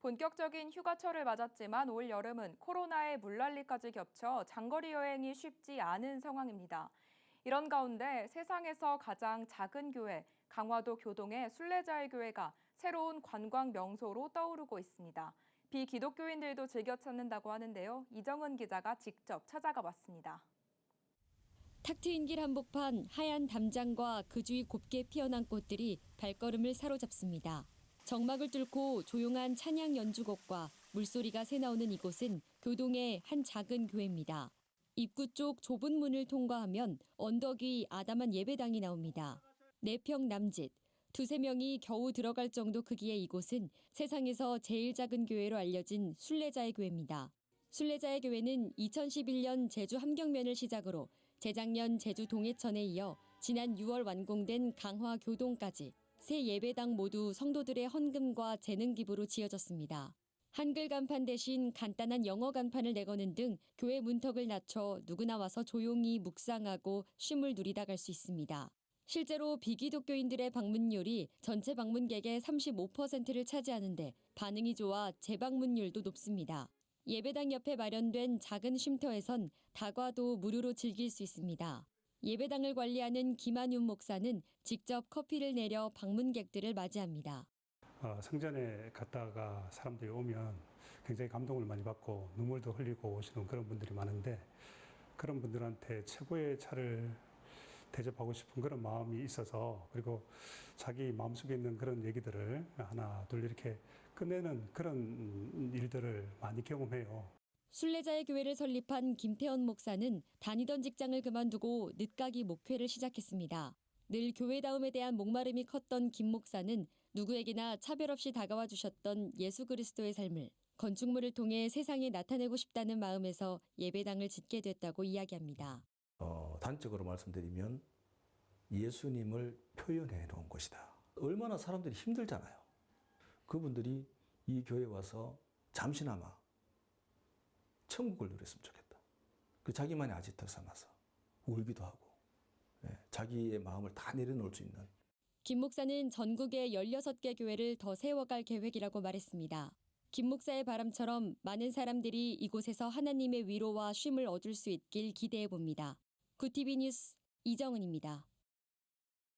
본격적인 휴가철을 맞았지만 올 여름은 코로나의 물난리까지 겹쳐 장거리 여행이 쉽지 않은 상황입니다. 이런 가운데 세상에서 가장 작은 교회, 강화도 교동의 순례자의 교회가 새로운 관광 명소로 떠오르고 있습니다. 비기독교인들도 즐겨 찾는다고 하는데요. 이정은 기자가 직접 찾아가 봤습니다. 탁 트인 길 한복판 하얀 담장과 그 주위 곱게 피어난 꽃들이 발걸음을 사로잡습니다. 정막을 뚫고 조용한 찬양 연주곡과 물소리가 새나오는 이곳은 교동의 한 작은 교회입니다. 입구 쪽 좁은 문을 통과하면 언덕 위 아담한 예배당이 나옵니다. 네평 남짓, 두세 명이 겨우 들어갈 정도 크기의 이곳은 세상에서 제일 작은 교회로 알려진 순례자의 교회입니다. 순례자의 교회는 2011년 제주 함경면을 시작으로 재작년 제주 동해천에 이어 지난 6월 완공된 강화 교동까지 세 예배당 모두 성도들의 헌금과 재능 기부로 지어졌습니다. 한글 간판 대신 간단한 영어 간판을 내거는 등 교회 문턱을 낮춰 누구나 와서 조용히 묵상하고 쉼을 누리다 갈 수 있습니다. 실제로 비기독교인들의 방문율이 전체 방문객의 35%를 차지하는데 반응이 좋아 재방문율도 높습니다. 예배당 옆에 마련된 작은 쉼터에선 다과도 무료로 즐길 수 있습니다. 예배당을 관리하는 김한윤 목사는 직접 커피를 내려 방문객들을 맞이합니다. 어, 성전에 갔다가 사람들이 오면 굉장히 감동을 많이 받고 눈물도 흘리고 오시는 그런 분들이 많은데 그런 분들한테 최고의 차를 대접하고 싶은 그런 마음이 있어서 그리고 자기 마음속에 있는 그런 얘기들을 하나 둘 이렇게 끝내는 그런 일들을 많이 경험해요. 순례자의 교회를 설립한 김태원 목사는 다니던 직장을 그만두고 늦가기 목회를 시작했습니다. 늘 교회다움에 대한 목마름이 컸던 김 목사는 누구에게나 차별 없이 다가와 주셨던 예수 그리스도의 삶을 건축물을 통해 세상에 나타내고 싶다는 마음에서 예배당을 짓게 됐다고 이야기합니다. 어, 단적으로 말씀드리면 예수님을 표현해 놓은 곳이다. 얼마나 사람들이 힘들잖아요. 그분들이 이 교회에 와서 잠시나마 천국을 누렸으면 좋겠다. 그 자기만의 아지트 삼아서 울기도 하고 예, 자기의 마음을 다 내려놓을 수 있는 김 목사는 전국에 16개 교회를 더 세워갈 계획이라고 말했습니다. 김 목사의 바람처럼 많은 사람들이 이곳에서 하나님의 위로와 쉼을 얻을 수 있길 기대해 봅니다. 구티비 뉴스 이정은입니다.